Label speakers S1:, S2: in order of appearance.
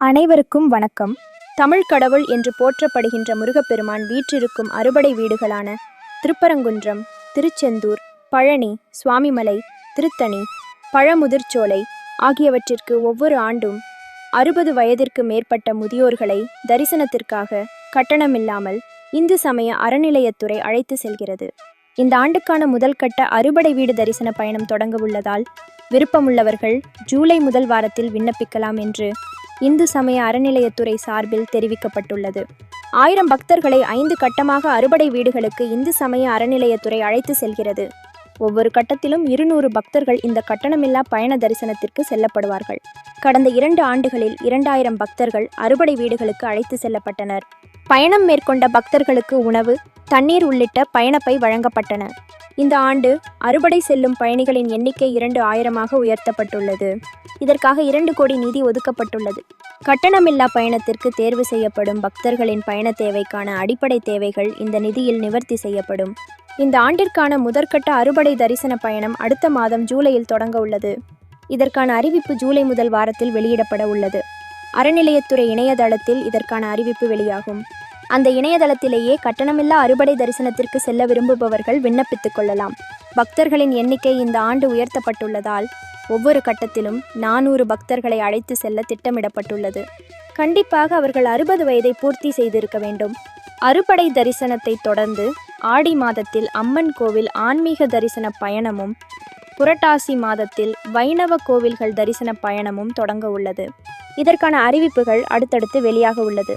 S1: அனைவருக்கும் வணக்கம். தமிழ் கடவுள் என்று போற்றப்படுகின்ற முருகப்பெருமான் வீற்றிருக்கும் அறுபடை வீடுகளான திருப்பரங்குன்றம் திருச்செந்தூர் பழனி சுவாமிமலை திருத்தணி பழமுதிர்ச்சோலை ஆகியவற்றிற்கு ஒவ்வொரு ஆண்டும் அறுபது வயதிற்கு மேற்பட்ட முதியோர்களை தரிசனத்திற்காக கட்டணமில்லாமல் இந்து சமய அறநிலையத்துறை அழைத்து செல்கிறது. இந்த ஆண்டுக்கான முதல் கட்ட அறுபடை வீடு தரிசன பயணம் தொடங்க உள்ளதால் விருப்பமுள்ளவர்கள் ஜூலை முதல் வாரத்தில் விண்ணப்பிக்கலாம் என்று இந்து சமய அறநிலையத்துறை சார்பில் தெரிவிக்கப்பட்டுள்ளது. ஆயிரம் பக்தர்களை ஐந்து கட்டமாக அறுபடை வீடுகளுக்கு இந்து சமய அறநிலையத்துறை அழைத்து செல்கிறது. ஒவ்வொரு கட்டத்திலும் இருநூறு பக்தர்கள் இந்த கட்டணமில்லா பயண தரிசனத்திற்கு செல்லப்படுவார்கள். கடந்த இரண்டு ஆண்டுகளில் இரண்டாயிரம் பக்தர்கள் அறுபடை வீடுகளுக்கு அழைத்து செல்லப்பட்டனர். பயணம் மேற்கொண்ட பக்தர்களுக்கு உணவு தண்ணீர் உள்ளிட்ட பயணப்பை வழங்கப்பட்டன. இந்த ஆண்டு அறுபடை செல்லும் பயணிகளின் எண்ணிக்கை இரண்டு ஆயிரமாக உயர்த்தப்பட்டுள்ளது. இதற்காக இரண்டு கோடி நிதி ஒதுக்கப்பட்டுள்ளது. கட்டணமில்லா பயணத்திற்கு தேர்வு செய்யப்படும் பக்தர்களின் பயண தேவைக்கான அடிப்படை தேவைகள் இந்த நிதியில் நிவர்த்தி செய்யப்படும். இந்த ஆண்டிற்கான முதற்கட்ட அறுபடை தரிசன பயணம் அடுத்த மாதம் ஜூலையில் தொடங்க உள்ளது. இதற்கான அறிவிப்பு ஜூலை முதல் வாரத்தில் வெளியிடப்பட உள்ளது. அறநிலையத்துறை இணையதளத்தில் இதற்கான அறிவிப்பு வெளியாகும். அந்த இணையதளத்திலேயே கட்டணமில்லா அறுபடை தரிசனத்திற்கு செல்ல விரும்புபவர்கள் விண்ணப்பித்துக் கொள்ளலாம். பக்தர்களின் எண்ணிக்கை இந்த ஆண்டு உயர்த்தப்பட்டுள்ளதால் ஒவ்வொரு கட்டத்திலும் நானூறு பக்தர்களை அழைத்து செல்ல திட்டமிடப்பட்டுள்ளது. கண்டிப்பாக அவர்கள் அறுபது வயதை பூர்த்தி செய்திருக்க வேண்டும். அறுபடை தரிசனத்தை தொடர்ந்து ஆடி மாதத்தில் அம்மன் கோவில் ஆன்மீக தரிசன பயணமும் புரட்டாசி மாதத்தில் வைணவ கோவில்கள் தரிசன பயணமும் தொடங்க உள்ளது. இதற்கான அறிவிப்புகள் அடுத்தடுத்து வெளியாக உள்ளது.